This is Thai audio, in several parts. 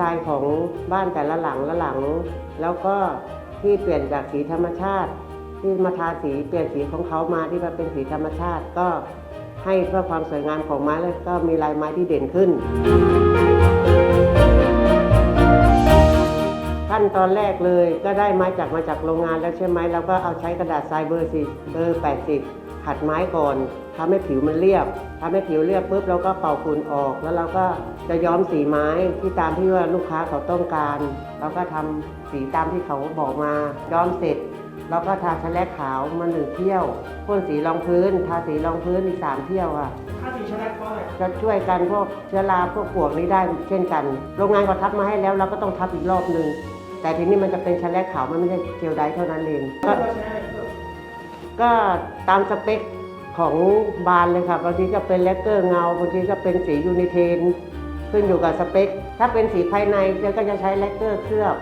การของบ้านแต่ละหลังละหลัง แล้วก็ที่เปลี่ยนจากสีธรรมชาติ ที่มาทาสีเปลี่ยนสีของเขามาที่มาเป็นสีธรรมชาติก็ให้เพื่อความสวยงามของไม้แล้วก็มีลายไม้ที่เด่นขึ้น ขั้นตอนแรกเลยก็ได้ไม้จากมาจากโรงงานแล้วใช่ไหมเราก็เอาใช้กระดาษทรายเบอร์สิเบอร์ 80 ขัดไม้ก่อนทำให้ผิวมันเรียบทำให้ผิวเรียบปุ๊บเราก็เป่าฝุ่นออก แล้วเราก็จะย้อมสีไม้ที่ตามที่ว่าลูกค้าเขาต้องการ เราก็ทำสีตามที่เขาบอกมา ย้อมเสร็จเราก็ทาชะแลกขาวมาหนึ่งเที่ยวพ่นสีรองพื้น ทาสีรองพื้นอีกสามเที่ยวอะค่าสีชนะเพราะอะไรจะช่วยกันพวกเชื้อราพวกปลวกนี้ได้เช่นกัน โรงงานเขาทับมาให้แล้วเราก็ต้องทับอีกรอบหนึ่งแต่ทีนี้มันจะเป็นชั้นแรกขาวมันไม่ใช่เจลไดร์เท่านั้นเองก็ ก็ตามสเปคของบานเลยค่ะบางทีก็เป็นแลกเกอร์เงาบางทีก็เป็นสียูนิเทน ขึ้นอยู่กับสเปค ถ้าเป็นสีภายในเจ๊ก็จะใช้แลกเกอร์เคลือบ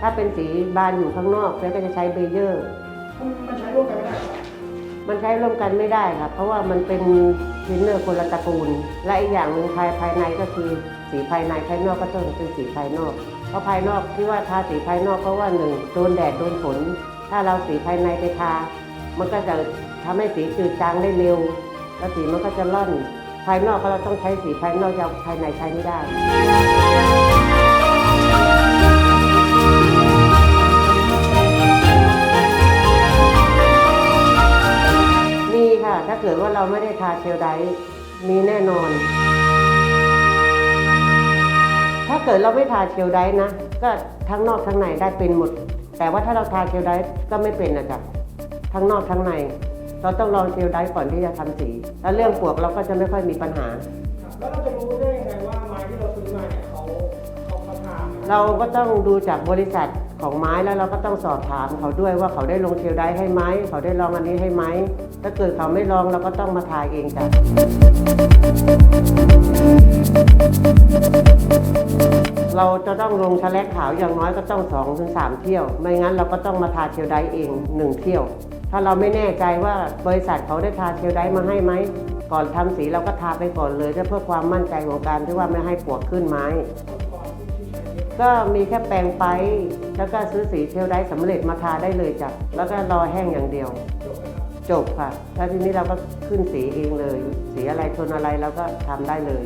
ถ้าเป็นสีบานอยู่ข้างนอกเจ๊ก็จะใช้เบเยอร์ มันใช้ร่วมกันไม่ได้หรอมันใช้ร่วมกันไม่ได้ครับเพราะว่ามันเป็นทินเนอร์คนละตระกูล และอีกอย่างหนึ่งภายภายในก็คือสีภายในภายนอกก็ต้องเป็นสีภายนอก เพราะภายนอกที่ว่าทาสีภายนอกเพราะว่าหนึ่งโดนแดดโดนฝนถ้าเราสีภายในไปทา มันก็จะทำให้สีจืดจางได้เร็ว แล้วสีมันก็จะล่อน ภายนอกก็เราต้องใช้สีภายนอกจะเอาภายในใช้ไม่ได้มีค่ะ ถ้าเกิดว่าเราไม่ได้ทาเชลไดมีแน่นอน ถ้าเกิดเราไม่ทาเชลไดนะ ก็ทั้งนอกทั้งในได้เป็นหมด แต่ว่าถ้าเราทาเชลไดก็ไม่เป็นนะจ๊ะ ทั้งนอกทั้งใน เราต้องลองเชลไดร์ก่อนที่จะทำสี แล้วเรื่องปลวกเราก็จะไม่ค่อยมีปัญหา แล้วเราจะรู้ได้ยังไงว่าไม้ที่เราซื้อมาเนี่ยเขาเขาเขาทำไหมเราก็ต้องดูจากบริษัทของไม้แล้วเราก็ต้องสอบถามเขาด้วยว่าเขาได้ลงเชลไดร์ให้ไหมเขาได้ลองอันนี้ให้ไหมถ้าเกิดเขาไม่ลองเราก็ต้องมาทายเองจ้ะเราจะต้องลงชะแลกขาวอย่างน้อยก็ต้อง2อถึงสเที่ยว ไม่งั้นเราก็ต้องมาทาเชลไดร์เองหนึ่งเที่ยว ถ้าเราไม่แน่ใจว่าบริษัทเขาได้ทาเชลไดมาให้ไหม ก่อนทำสีเราก็ทาไปก่อนเลยเพื่อความมั่นใจของการที่ว่าไม่ให้ปวกขึ้นไม้ ก็มีแค่แปรงไป แล้วก็ซื้อสีเชลไดร์สำเร็จมาทาได้เลยจ้ะแล้วก็รอแห้งอย่างเดียว จบค่ะ แล้วทีนี้เราก็ขึ้นสีเองเลย สีอะไรทนอะไรเราก็ทำได้เลย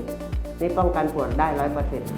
นี่ป้องกันปวดได้ร้อยเปอร์เซ็นต์